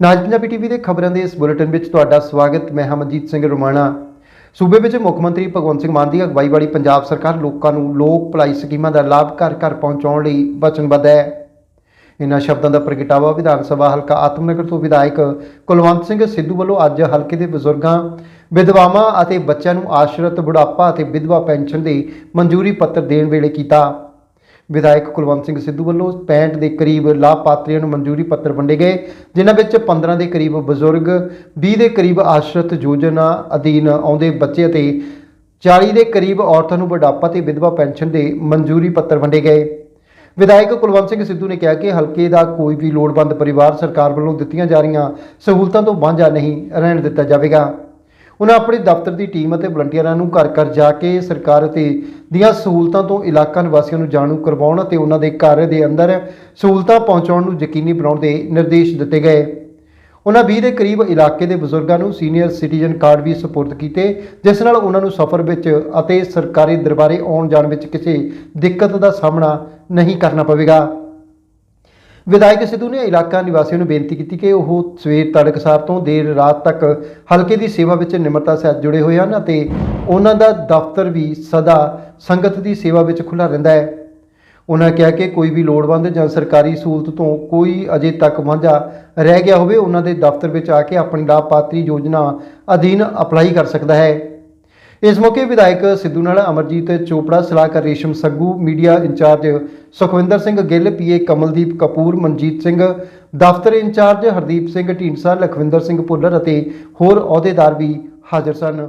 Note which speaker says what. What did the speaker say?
Speaker 1: ਨਾਜ Punjabi TV ਦੇ ਖਬਰਾਂ ਦੇ ਇਸ ਬੁਲੇਟਿਨ ਵਿੱਚ ਤੁਹਾਡਾ ਸਵਾਗਤ। ਮੈਂ ਹਮਨਜੀਤ ਸਿੰਘ ਰੋਮਾਣਾ। ਸੂਬੇ ਵਿੱਚ ਮੁੱਖ ਮੰਤਰੀ ਭਗਵੰਤ ਸਿੰਘ ਮਾਨ ਦੀ ਅਗਵਾਈ ਵਾਲੀ ਪੰਜਾਬ ਸਰਕਾਰ ਲੋਕਾਂ ਨੂੰ ਲੋਕ ਭਲਾਈ ਸਕੀਮਾਂ ਦਾ ਲਾਭ ਘਰ ਘਰ ਪਹੁੰਚਾਉਣ ਲਈ ਵਚਨਬੱਧ ਹੈ। ਇਨ੍ਹਾਂ ਸ਼ਬਦਾਂ ਦਾ ਪ੍ਰਗਟਾਵਾ ਵਿਧਾਨ ਸਭਾ ਹਲਕਾ ਆਤਮਨਗਰ ਤੋਂ ਵਿਧਾਇਕ ਕੁਲਵੰਤ ਸਿੰਘ ਸਿੱਧੂ ਵੱਲੋਂ ਅੱਜ ਹਲਕੇ ਦੇ ਬਜ਼ੁਰਗਾਂ, ਵਿਧਵਾਵਾਂ ਅਤੇ ਬੱਚਿਆਂ ਨੂੰ ਆਸ਼ਰਤ, ਬੁਢਾਪਾ ਅਤੇ ਵਿਧਵਾ ਪੈਨਸ਼ਨ ਦੇ ਮਨਜ਼ੂਰੀ ਪੱਤਰ ਦੇਣ ਵੇਲੇ ਕੀਤਾ। ਵਿਧਾਇਕ ਕੁਲਵੰਤ ਸਿੰਘ ਸਿੱਧੂ ਵੱਲੋਂ 65 ਦੇ ਕਰੀਬ ਲਾਭਪਾਤਰੀਆਂ ਨੂੰ ਮਨਜ਼ੂਰੀ ਪੱਤਰ ਵੰਡੇ ਗਏ, ਜਿਨ੍ਹਾਂ ਵਿੱਚ 15 ਦੇ ਕਰੀਬ ਬਜ਼ੁਰਗ 20 ਦੇ ਕਰੀਬ ਆਸ਼ਰਤ ਯੋਜਨਾ ਅਧੀਨ ਆਉਂਦੇ ਬੱਚੇ ਅਤੇ 40 ਦੇ ਕਰੀਬ ਔਰਤਾਂ ਨੂੰ ਬੁਢਾਪਾ ਤੇ ਵਿਧਵਾ ਪੈਨਸ਼ਨ ਦੇ ਮਨਜ਼ੂਰੀ ਪੱਤਰ ਵੰਡੇ ਗਏ। ਵਿਧਾਇਕ ਕੁਲਵੰਤ ਸਿੰਘ ਸਿੱਧੂ ਨੇ ਕਿਹਾ ਕਿ ਹਲਕੇ ਦਾ ਕੋਈ ਵੀ ਲੋੜਵੰਦ ਪਰਿਵਾਰ ਸਰਕਾਰ ਵੱਲੋਂ ਦਿੱਤੀਆਂ ਜਾ ਰਹੀਆਂ ਸਹੂਲਤਾਂ ਤੋਂ ਵਾਂਝਾ ਨਹੀਂ ਰਹਿਣ ਦਿੱਤਾ ਜਾਵੇਗਾ। ਉਹਨਾਂ ਆਪਣੇ ਦਫ਼ਤਰ ਦੀ ਟੀਮ ਅਤੇ ਵਲੰਟੀਅਰਾਂ ਨੂੰ ਘਰ ਘਰ ਜਾ ਕੇ ਸਰਕਾਰ ਅਤੇ ਦੀਆਂ ਸਹੂਲਤਾਂ ਤੋਂ ਇਲਾਕਾ ਨਿਵਾਸੀਆਂ ਨੂੰ ਜਾਣੂ ਕਰਵਾਉਣ ਅਤੇ ਉਹਨਾਂ ਦੇ ਘਰ ਦੇ ਅੰਦਰ ਸਹੂਲਤਾਂ ਪਹੁੰਚਾਉਣ ਨੂੰ ਯਕੀਨੀ ਬਣਾਉਣ ਦੇ ਨਿਰਦੇਸ਼ ਦਿੱਤੇ ਗਏ। ਉਹਨਾਂ 20 ਦੇ ਕਰੀਬ ਇਲਾਕੇ ਦੇ ਬਜ਼ੁਰਗਾਂ ਨੂੰ ਸੀਨੀਅਰ ਸਿਟੀਜ਼ਨ ਕਾਰਡ ਵੀ ਸਪੁਰਦ ਕੀਤੇ, ਜਿਸ ਨਾਲ ਉਹਨਾਂ ਨੂੰ ਸਫ਼ਰ ਵਿੱਚ ਅਤੇ ਸਰਕਾਰੀ ਦਰਬਾਰੇ ਆਉਣ ਜਾਣ ਵਿੱਚ ਕਿਸੇ ਦਿੱਕਤ ਦਾ ਸਾਹਮਣਾ ਨਹੀਂ ਕਰਨਾ ਪਵੇਗਾ। ਵਿਧਾਇਕ ਸਿੱਧੂ ਨੇ ਇਲਾਕਾ ਨਿਵਾਸੀਆਂ ਨੂੰ ਬੇਨਤੀ ਕੀਤੀ ਕਿ ਉਹ ਸਵੇਰ ਤੜਕਸਾਰ ਤੋਂ ਦੇਰ ਰਾਤ ਤੱਕ ਹਲਕੇ ਦੀ ਸੇਵਾ ਵਿੱਚ ਨਿਮਰਤਾ ਸਹਿਤ ਜੁੜੇ ਹੋਏ ਹਨ ਅਤੇ ਉਹਨਾਂ ਦਾ ਦਫ਼ਤਰ ਵੀ ਸਦਾ ਸੰਗਤ ਦੀ ਸੇਵਾ ਵਿੱਚ ਖੁੱਲ੍ਹਾ ਰਹਿੰਦਾ ਹੈ। ਉਹਨਾਂ ਕਿਹਾ ਕਿ ਕੋਈ ਵੀ ਲੋੜਵੰਦ ਜਾਂ ਸਰਕਾਰੀ ਸਹੂਲਤ ਤੋਂ ਕੋਈ ਅਜੇ ਤੱਕ ਵਾਂਝਾ ਰਹਿ ਗਿਆ ਹੋਵੇ, ਉਹਨਾਂ ਦੇ ਦਫ਼ਤਰ ਵਿੱਚ ਆ ਕੇ ਆਪਣੀ ਲਾਭਪਾਤਰੀ ਯੋਜਨਾ ਅਧੀਨ ਅਪਲਾਈ ਕਰ ਸਕਦਾ ਹੈ। ਇਸ ਮੌਕੇ ਵਿਧਾਇਕ ਸਿੱਧੂ ਨਾਲ ਅਮਰਜੀਤ ਚੋਪੜਾ, ਸਲਾਹਕਾਰ Resham Saggu media incharge Sukhwinder Singh Gill PA Kamaldeep Kapoor, Manjit Singh, ਦਫ਼ਤਰ ਇੰਚਾਰਜ ਹਰਦੀਪ ਸਿੰਘ ਢੀਂਡਸਾ, ਲਖਵਿੰਦਰ ਸਿੰਘ ਭੁੱਲਰ ਅਤੇ ਹੋਰ ਅਹੁਦੇਦਾਰ ਵੀ ਹਾਜ਼ਰ ਸਨ।